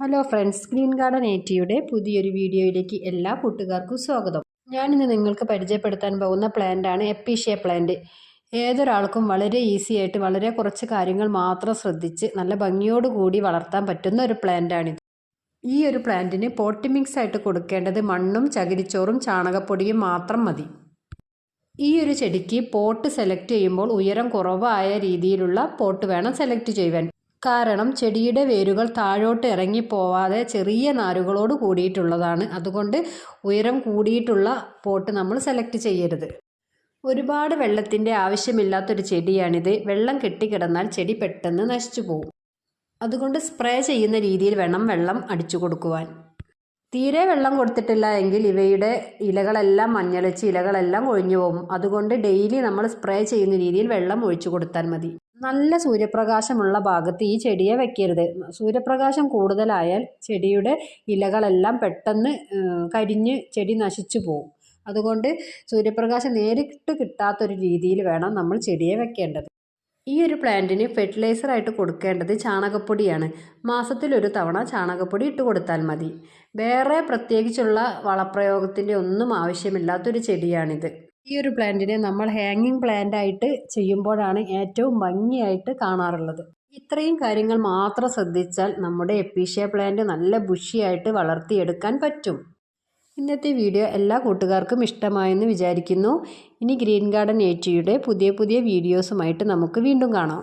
Hello friends green garden ഏറ്റിയുടെ പുതിയൊരു വീഡിയോയിലേക്ക് എല്ലാ കൂട്ടുകാർക്കും സ്വാഗതം. ഞാനിന്ന് നിങ്ങൾക്ക് പരിചയപ്പെടുത്താൻ പോകുന്ന പ്ലാന്റാണ് എപ്പീഷ്യ പ്ലാന്റ് ഏതൊരാൾക്കും വളരെ ഈസി ആയിട്ട് വളരെ കുറച്ച് കാര്യങ്ങൾ മാത്രം ശ്രദ്ധിച്ച് നല്ല ഭംഗിയോടുകൂടി വളർത്താൻ പറ്റുന്ന ഒരു പ്ലാന്റാണിത് ഈ ഒരു പ്ലാന്റിന് പോട്ടി മിക്സ് ആയിട്ട് കൊടുക്കേണ്ടത് മണ്ണും ചകിരിച്ചോറും ചാണകപ്പൊടിയും മാത്രം മതി. ഈ ഒരു ചെടിക്ക് പോട്ട് സെലക്ട് ചെയ്യുമ്പോൾ ഉയരം കുറവായ രീതിയിലുള്ള പോട്ട് വേണം സെലക്ട് ചെയ്യുവാൻ. കാരണം ചെടിയുടെ വേരുകൾ താഴോട്ട് ഇറങ്ങിപ്പോവാതെ ചെറിയ നാരുകളോട് കൂടിയിട്ടുള്ളതാണ്. അതുകൊണ്ട് ഉയരം കൂടിയിട്ടുള്ള പോട്ട് നമ്മൾ സെലക്ട് ചെയ്യരുത്. ഒരുപാട് വെള്ളത്തിന്റെ ആവശ്യമില്ലാത്തൊരു ചെടിയാണിത്. വെള്ളം കെട്ടിക്കിടന്നാൽ ചെടി പെട്ടെന്ന് നശിച്ചു പോകും. അതുകൊണ്ട് സ്പ്രേ ചെയ്യുന്ന രീതിയിൽ വേണം വെള്ളം അടിച്ചു കൊടുക്കുവാൻ. തീരെ വെള്ളം കൊടുത്തിട്ടില്ല എങ്കിൽ ഇവയുടെ ഇലകളെല്ലാം മഞ്ഞളിച്ച് ഇലകളെല്ലാം കൊഴിഞ്ഞു പോകും. അതുകൊണ്ട് ഡെയിലി നമ്മൾ സ്പ്രേ ചെയ്യുന്ന രീതിയിൽ വെള്ളം ഒഴിച്ചു കൊടുത്താൽ മതി. നല്ല സൂര്യപ്രകാശമുള്ള ഭാഗത്ത് ഈ ചെടിയെ വെക്കരുത്. സൂര്യപ്രകാശം കൂടുതലായാൽ ചെടിയുടെ ഇലകളെല്ലാം പെട്ടെന്ന് കരിഞ്ഞ് ചെടി നശിച്ചു പോകും അതുകൊണ്ട് സൂര്യപ്രകാശം നേരിട്ട് കിട്ടാത്തൊരു രീതിയിൽ വേണം നമ്മൾ ചെടിയെ വെക്കേണ്ടത്. ഈ ഒരു പ്ലാന്റിന് ഫെർട്ടിലൈസർ ആയിട്ട് കൊടുക്കേണ്ടത് ചാണകപ്പൊടിയാണ്. മാസത്തിൽ ഒരു തവണ ചാണകപ്പൊടി ഇട്ട് കൊടുത്താൽ മതി. വേറെ പ്രത്യേകിച്ചുള്ള വളപ്രയോഗത്തിന്റെ ഒന്നും ആവശ്യമില്ലാത്തൊരു ചെടിയാണിത്. ഈ ഒരു പ്ലാന്റിനെ നമ്മൾ ഹാങ്ങിങ് പ്ലാന്റ് ആയിട്ട് ചെയ്യുമ്പോഴാണ് ഏറ്റവും ഭംഗിയായിട്ട് കാണാറുള്ളത്. ഇത്രയും കാര്യങ്ങൾ മാത്രം ശ്രദ്ധിച്ചാൽ നമ്മുടെ എപ്പീഷ്യ പ്ലാന്റ് നല്ല ബുഷിയായിട്ട് വളർത്തിയെടുക്കാൻ പറ്റും. ഇന്നത്തെ വീഡിയോ എല്ലാ കൂട്ടുകാർക്കും ഇഷ്ടമായെന്ന് വിചാരിക്കുന്നു. ഇനി ഗ്രീൻ ഗാർഡൻ ഏറ്റിയുടെ പുതിയ പുതിയ വീഡിയോസുമായിട്ട് നമുക്ക് വീണ്ടും കാണാം.